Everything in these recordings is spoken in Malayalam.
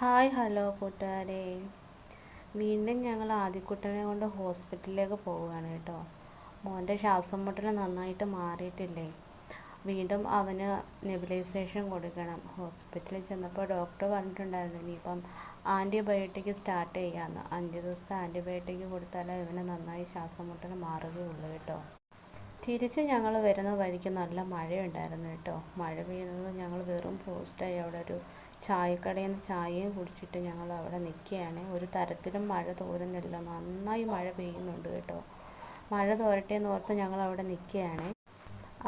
ഹായ് ഹലോ കൂട്ടുകാരെ. വീണ്ടും ഞങ്ങൾ ആദ്യക്കുട്ടനെ കൊണ്ട് ഹോസ്പിറ്റലിലേക്ക് പോവുകയാണ് കേട്ടോ. മോന്റെ ശ്വാസം മുട്ടൽ നന്നായിട്ട് മാറിയിട്ടില്ലേ? വീണ്ടും അവന് നെബിലൈസേഷൻ കൊടുക്കണം. ഹോസ്പിറ്റലിൽ ചെന്നപ്പോൾ ഡോക്ടർ പറഞ്ഞിട്ടുണ്ടായിരുന്നു ഇനിയിപ്പം ആന്റിബയോട്ടിക് സ്റ്റാർട്ട് ചെയ്യാമെന്ന് അഞ്ച് ദിവസത്തെ ആന്റിബയോട്ടിക് കൊടുത്താലേ ഇവന് നന്നായി ശ്വാസം മുട്ടൽ മാറുകയുള്ളൂ കേട്ടോ. തിരിച്ച് ഞങ്ങൾ വരുന്ന വഴിക്ക് നല്ല മഴയുണ്ടായിരുന്നു കേട്ടോ. മഴ പെയ്യുന്നത് ഞങ്ങൾ വെറും പോസ്റ്റായി. അവിടെ ഒരു ചായക്കടയിൽ നിന്ന് ചായയും കുടിച്ചിട്ട് ഞങ്ങൾ അവിടെ നിൽക്കുകയാണ്. ഒരു തരത്തിലും മഴ തോരുന്നില്ല. നന്നായി മഴ പെയ്യുന്നുണ്ട് കേട്ടോ. മഴ തോരട്ടെ എന്ന് ഓർത്ത് ഞങ്ങൾ അവിടെ നിൽക്കുകയാണ്.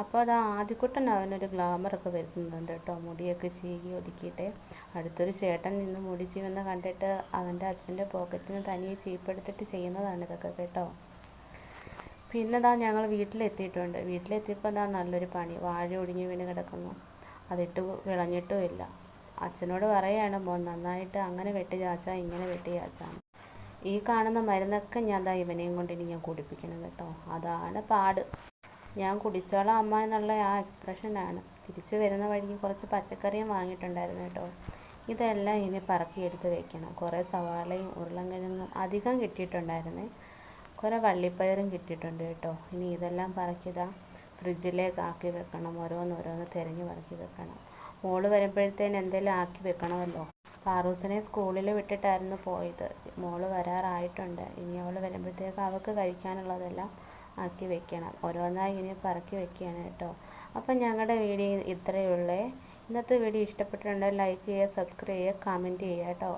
അപ്പോൾ അത് ആദ്യക്കുട്ടൻ അവനൊരു ഗ്ലാമറൊക്കെ വരുത്തുന്നുണ്ട് കേട്ടോ. മുടിയൊക്കെ ചീകി ഒതുക്കിയിട്ട്. അടുത്തൊരു ചേട്ടൻ നിന്ന് മുടി ചീവുന്ന കണ്ടിട്ട് അവന്റെ അച്ഛന്റെ പോക്കറ്റിന് തനിയെ ചീപ്പെടുത്തിട്ട് ചെയ്യുന്നതാണ് ഇതൊക്കെ കേട്ടോ. പിന്നെ ദാ ഞങ്ങൾ വീട്ടിലെത്തിയിട്ടുണ്ട്. വീട്ടിലെത്തിയപ്പോൾ ദാ നല്ലൊരു പണി. വാഴ ഒടിഞ്ഞു വീണ് കിടക്കുന്നു. അതിട്ട് വിളഞ്ഞിട്ടും ഇല്ല അച്ഛനോട് പറയാണ് മോൻ നന്നായിട്ട് അങ്ങനെ വെട്ടി ചാച്ചാ ഇങ്ങനെ വെട്ടി ചാച്ചാന്ന് ഈ കാണുന്ന മരുന്നൊക്കെ ഞാൻ ദാ ഇവനെയും കൊണ്ട് ഇനി ഞാൻ കുടിപ്പിക്കണം കേട്ടോ. അതാണ് പാട്. ഞാൻ കുടിച്ചോളാം അമ്മ എന്നുള്ള ആ എക്സ്പ്രഷനാണ് തിരിച്ചു വരുന്ന വഴിക്ക് കുറച്ച് പച്ചക്കറിയും വാങ്ങിയിട്ടുണ്ടായിരുന്നു കേട്ടോ. ഇതെല്ലാം ഇനി പറക്കി പറക്കിയെടുത്ത് വെക്കണം. കുറേ സവാളയും ഉരുളൻകിഴങ്ങും അധികം കിട്ടിയിട്ടുണ്ടായിരുന്നേ. കുറേ വള്ളിപ്പയറും കിട്ടിയിട്ടുണ്ട് കേട്ടോ. ഇനി ഇതെല്ലാം പറക്കിയതാ ഫ്രിഡ്ജിലേക്ക് ആക്കി വെക്കണം ഓരോന്നോരോന്ന് തിരഞ്ഞ് പറക്കി വെക്കണം. മോൾ വരുമ്പോഴത്തേന് എന്തെങ്കിലും ആക്കി വെക്കണമല്ലോ. പാറൂസിനെ സ്കൂളിൽ വിട്ടിട്ടായിരുന്നു പോയത്. മോൾ വരാറായിട്ടുണ്ട്. ഇനി അവൾ വരുമ്പോഴത്തേക്ക് അവൾക്ക് കഴിക്കാനുള്ളതെല്ലാം ആക്കി വെക്കണം. ഓരോന്നായി ഇനി പറക്കി വെക്കുകയാണ് കേട്ടോ. അപ്പം ഞങ്ങളുടെ വീഡിയോ ഇത്രയേ ഉള്ളേ. ഇന്നത്തെ വീഡിയോ ഇഷ്ടപ്പെട്ടിട്ടുണ്ടെങ്കിൽ ലൈക്ക് ചെയ്യുക സബ്സ്ക്രൈബ് ചെയ്യുക കമന്റ് ചെയ്യുക കേട്ടോ.